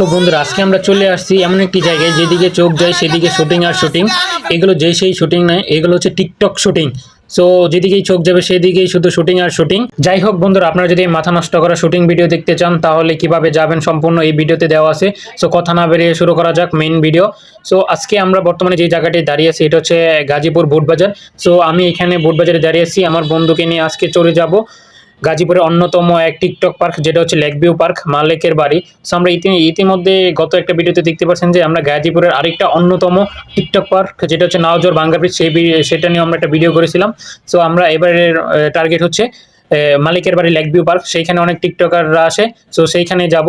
তো বন্ধুরা, আজকে আমরা চলে আসছি এমন একটি জায়গায়, যেদিকে চোখ যায় সেদিকে শুটিং আর শুটিং এগুলো যেই সেই শুটিং নয়, এগুলো হচ্ছে টিকটক শুটিং সো যেদিকেই চোখ যাবে সেদিকেই শুধু শুটিং আর শুটিং যাই হোক বন্ধুরা, আপনারা যদি মাথা নষ্ট করা শুটিং ভিডিও দেখতে চান, তাহলে কীভাবে যাবেন সম্পূর্ণ এই ভিডিওতে দেওয়া আছে। সো কথা না বেরিয়ে শুরু করা যাক মেইন ভিডিও সো আজকে আমরা বর্তমানে যে জায়গাটি দাঁড়িয়ে আছি, এটা হচ্ছে গাজীপুর বুটবাজার। সো আমি এখানে বুটবাজারে দাঁড়িয়ে আছি, আমার বন্ধুকে নিয়ে আজকে চলে যাব। গাজীপুরের অন্যতম এক টিকটক পার্ক, যেটা হচ্ছে লেক ভিউ পার্ক মালেকের বাড়ি। সো আমরা ইতি, ইতিমধ্যে গত একটা ভিডিওতে দেখতে পাচ্ছেন যে আমরা গাজীপুরের আরেকটা অন্যতম টিকটক পার্ক, যেটা হচ্ছে নাওজোর বাঙ্গা ব্রিজ সেই সেটা নিয়ে আমরা একটা ভিডিও করেছিলাম। সো আমরা এবারের টার্গেট হচ্ছে মালিকের বাড়ি লেক ভিউ পার্ক, সেইখানে অনেক টিকটকাররা আসে। সো সেইখানে যাব।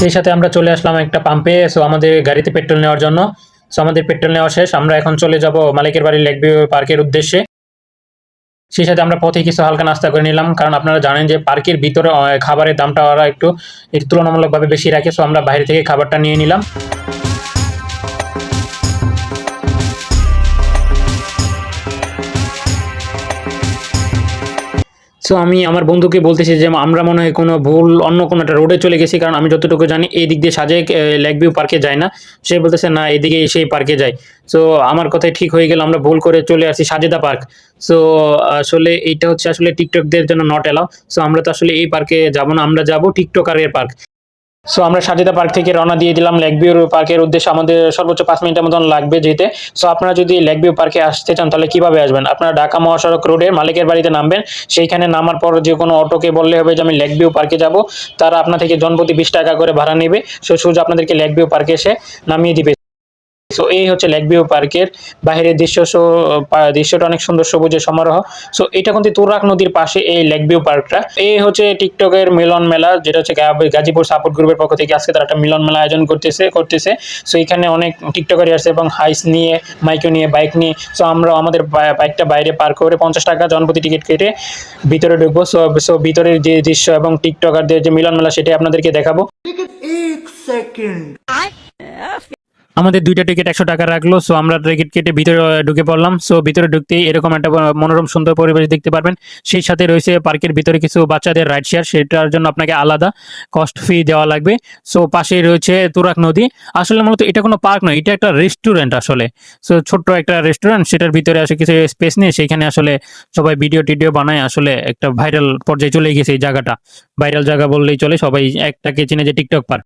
সেই সাথে আমরা চলে আসলাম একটা পাম্পে সো আমাদের গাড়িতে পেট্রোল নেওয়ার জন্য। সো আমাদের পেট্রোল নেওয়া শেষ। আমরা এখন চলে যাব মালিকের বাড়ি লেক ভিউ পার্কের উদ্দেশ্যে। সেই সাথে আমরা পথে কিছু হালকা নাস্তা করে নিলাম, কারণ আপনারা জানেন যে পার্কের ভিতরে খাবারের দামটা ওরা একটু তুলনামূলকভাবে বেশি রাখে। সো আমরা বাইরে থেকে খাবারটা নিয়ে নিলাম। সো আমি আমার বন্ধুকে বলতেছি যে, আমরা মনে হয় কোনো ভুল, অন্য কোনো একটা রোডে চলে গেছি, কারণ আমি যতটুকু জানি, এই দিক দিয়ে সাজে লেক পার্কে যায় না। সে বলতেছে, না, এদিকে সেই পার্কে যায় সো আমার কথাই ঠিক হয়ে গেল, আমরা ভুল করে চলে আসি সাজেদা পার্ক সো আসলে এইটা হচ্ছে আসলে টিকটকদের জন্য নট এলাও সো আমরা তো আসলে এই পার্কে যাব না, আমরা যাব টিকটকারের পার্ক সো আমরা সাজেদা পার্ক থেকে রওনা দিয়ে দিলাম লেকভিউ পার্কের উদ্দেশ্যে। আমাদের সর্বোচ্চ পাঁচ মিনিটের মতন লাগবে যেতে। সো আপনারা যদি লেকভিউ পার্কে আসতে চান, তাহলে কীভাবে আসবেন? আপনারা ঢাকা মহাসড়ক রোডের মালিকের বাড়িতে নামবেন। সেইখানে নামার পর যে কোনো অটোকে বললে হবে যে, আমি লেকভিউ পার্কে যাব। তারা আপনার থেকে জনপ্রতি বিশ টাকা করে ভাড়া নেবে। সো সুজ আপনাদেরকে লেকভিউ পার্কে এসে নামিয়ে দিবে। সো এই হচ্ছে লেক ভিউ পার্কের বাইরের দৃশ্য। সো দৃশ্যটা অনেক সুন্দর সবুজে সমারোহ। সো এটা কিন্তু তুরাক নদীর পাশে এই লেক ভিউ পার্কটা এই হচ্ছে টিকটকের মিলন মেলা যেটা হচ্ছে গাজীপুর সাপোর্ট গ্রুপের পক্ষ থেকে আজকে তারা একটা মিলন মেলা আয়োজন করতেছে করতেছে। সো এখানে অনেক টিকটকারই আসছে এবং হাইস নিয়ে মাইক নিয়ে বাইক নিয়ে। সো আমরা আমাদের বাইকটা বাইরে পার্ক করে পঞ্চাশ টাকা জনপ্রতি টিকিট কেটে ভিতরে ঢুকবো। সো সো ভিতরের যে দৃশ্য এবং টিকটকারদের যে মিলন মেলা সেটাই আপনাদেরকে দেখাবো। সেকেন্ড আমাদের দুইটা টিকিট একশো টাকা রাখল সো আমরা টিকিট কেটে ভিতরে ঢুকে পড়লাম। সো ভিতরে ঢুকতেই এরকম একটা মনোরম সুন্দর পরিবেশ দেখতে পারবেন। সেই সাথে রয়েছে পার্কের ভিতরে কিছু বাচ্চাদের রাইড শেয়ার সেটার জন্য আপনাকে আলাদা কস্ট ফি দেওয়া লাগবে। সো পাশেই রয়েছে তুরাক নদী। আসলে মূলত এটা কোনো পার্ক নয়, এটা একটা রেস্টুরেন্ট আসলে। সো ছোট্ট একটা রেস্টুরেন্ট সেটার ভিতরে আসলে কিছু স্পেস নেই। সেখানে আসলে সবাই ভিডিও টিডিও বানায়, আসলে একটা ভাইরাল পর্যায়ে চলে গেছে এই জায়গাটা। ভাইরাল জায়গা বললেই চলে, সবাই একটাকে চিনে যে টিকটক পার্ক।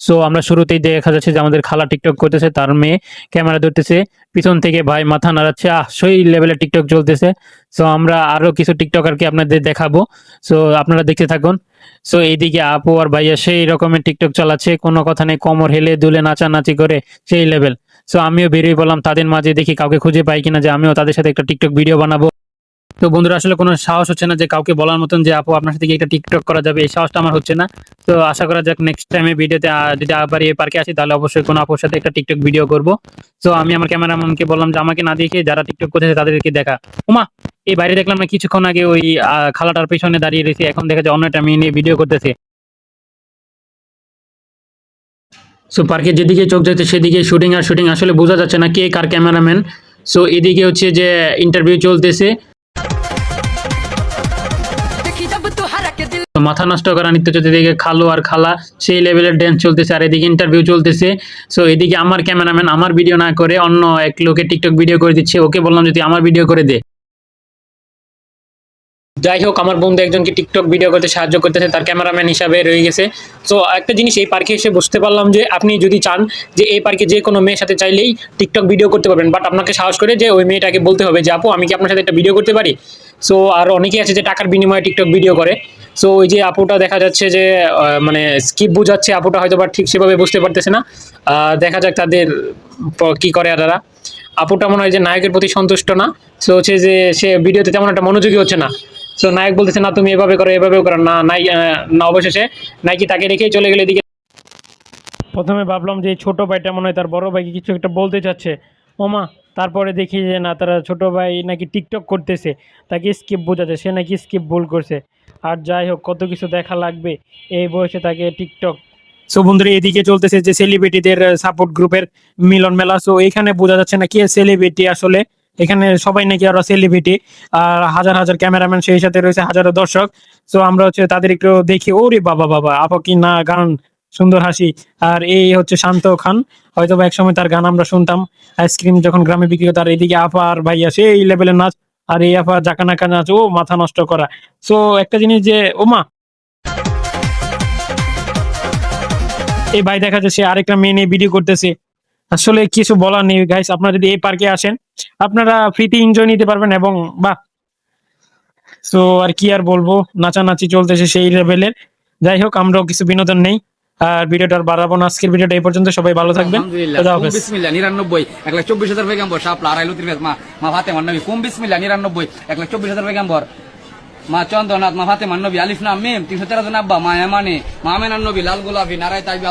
সো আমরা শুরুতেই দেখা যাচ্ছে যে আমাদের খালা টিকটক করতেছে, তার মেয়ে ক্যামেরা ধরতেছে। পিছন থেকে ভাই মাথা নাড়াচ্ছে, আহ, সেই লেভেলে টিকটক চলতেছে। সো আমরা আরও কিছু টিকটকারকে আপনাদের দেখাবো। সো আপনারা দেখতে থাকুন। সো এইদিকে আপু আর ভাইয়া সেই রকমের টিকটক চালাচ্ছে, কোনো কথা নেই, কোমর হেলে দুলে নাচানাচি করে সেই লেভেল সো আমিও বেরিয়ে বললাম তাদের মাঝে দেখি কাউকে খুঁজে পাই কিনা, যে আমিও তাদের সাথে একটা টিকটক ভিডিও বানাবো। তো বন্ধুরা, আসলে কোনো সাহস হচ্ছে না যে কাউকে বলার মতন যে, আপু, আপনার সাথে একটা টিকটক করা যাবে? এই সাহসটা আমার হচ্ছে না। তো আশা করা যাক নেক্সট টাইমে ভিডিওতে যদি আবার এই পার্কে আসি, তাহলে অবশ্যই কোনো আপুর সাথে একটা টিকটক ভিডিও করব। তো আমি আমার ক্যামেরাম্যানকে বললাম যে, আমাকে না দেখে যারা টিকটক করতেছে তাদেরকে দেখা। উমা, এই বাইরে দেখলাম না, কিছুক্ষণ আগে ওই খালাটার পিছনে দাঁড়িয়ে রয়েছে। এখন দেখা যায় অন্য মেয়ে নিয়ে ভিডিও করতেছে। সো পার্কে যেদিকে চোখ যাচ্ছে, সেদিকে শুটিং আর শুটিং আসলে বোঝা যাচ্ছে না কে কার ক্যামেরাম্যান। সো এদিকে হচ্ছে যে ইন্টারভিউ চলতেছে। মাথা নষ্ট করা নিত্য এদিকে খালো আর খালা, সেই লেভেলের ড্যান্স চলতেছে আর এদিকে ইন্টারভিউ চলতেছে। সো এদিকে আমার ক্যামেরাম্যান আমার ভিডিও না করে অন্য এক লোকে টিকটক ভিডিও করে দিচ্ছে, ওকে বললাম যদি আমার ভিডিও করে দে। যাই হোক, আমার বন্ধু একজনকে টিকটক ভিডিও করতে সাহায্য করতেছে, তার ক্যামেরাম্যান হিসাবে রয়ে গেছে। সো একটা জিনিস, এই পার্কে এসে বুঝতে পারলাম যে, আপনি যদি চান যে, এই পার্কে যে কোনো মেয়ের সাথে চাইলেই টিকটক ভিডিও করতে পারবেন। বাট আপনাকে সাহস করে যে, ওই মেয়েটাকে বলতে হবে যে, আপু, আমি কি আপনার সাথে একটা ভিডিও করতে পারি? সো আর অনেকেই আছে যে, টাকার বিনিময়ে টিকটক ভিডিও করে। সো ওই যে আপুটা দেখা যাচ্ছে যে মানে স্কিপ বোঝাচ্ছে, আপুটা হয়তো বা ঠিক সেভাবে বুঝতে পারতেছে না। দেখা যাক তাদের কি করে তারা। আপুটা মনে হয় যে, নায়কের প্রতি সন্তুষ্ট না। সো হচ্ছে যে, সে ভিডিওতে তেমন একটা মনোযোগী হচ্ছে না। সো নায়ক বলতেছে না তুমি এভাবে করো এভাবে করো। না নাই না অবশেষে নাকি তাকে রেখেই চলে গেলে এদিকে। প্রথমে ভাবলাম যে ছোট ভাইটা মনে হয় তার বড় ভাইকে কিছু একটা বলতে চাচ্ছে। ওমা তারপরে দেখি যে না তারা ছোট ভাই নাকি টিকটক করতেছে। তাকে স্কিপ বোঝাচ্ছে সে নাকি স্কিপ ভুল করছে। আর যাই হোক কত কিছু দেখা লাগবে। এই বয়সে তাকে টিকটক। সো বন্ধুরা এদিকে চলতেছে যে সেলিব্রিটিদের সাপোর্ট গ্রুপের মিলন মেলা। সো এখানে বোঝা যাচ্ছে না কে সেলিব্রিটি আসলে। এখানে সবাই নাকি আরও সেলিব্রিটি আর হাজার হাজার ক্যামেরাম্যান সেই সাথে রয়েছে, হাজারো দর্শক। তো আমরা হচ্ছে তাদের একটু দেখি। ওরে বাবা বাবা, আপা কি না গান, সুন্দর হাসি। আর এই হচ্ছে শান্ত খান। হয়তো বা একসময় তার গান আমরা শুনতাম। আইসক্রিম যখন গ্রামে বিক্রি হতো আর এদিকে আপা আর ভাইয়া সেই লেভেলের নাচ। আর এই আপা জাকানাকা নাচ, ও মাথা নষ্ট করা। সো একটা জিনিস যে, ওমা! এই ভাই দেখা যাচ্ছে, আরেকটা মেয়ে নিয়ে ভিডিও করতেছে। আসলে কিছু বলার নেই গাইস আপনারা যদি এই পার্কে আসেন আপনারা ফ্রিতে এনজয় নিতে পারবেন এবং বাহ! সো আর কি আর বলব? নাচানাচি চলতেছে সেই লেভেলের যাই হোক আমরাও কিছু বিনোদন নেই। আর ভিডিওটা আর বাড়াবো না। আজকের ভিডিওটা এই পর্যন্ত। সবাই ভালো থাকবেন। বিসমিল্লাহ নিরানব্বই। এক লাখ চব্বিশ হাজার পেগাম্বর শাপলা আড়াই লতির মা মা ফাতে মান্নবী কুম বিসমিল্লাহ নিরানব্বই। এক লাখ চব্বিশ হাজার পেগাম্বর মা চন্দ্রনাথ মা ফাতে মান্নবী আলিফ নাম মেম। তিনশো তেরো জন আব্বা। মা এমানে। মা মেনান্নবী লাল গোলাপি। নারায় তাইবি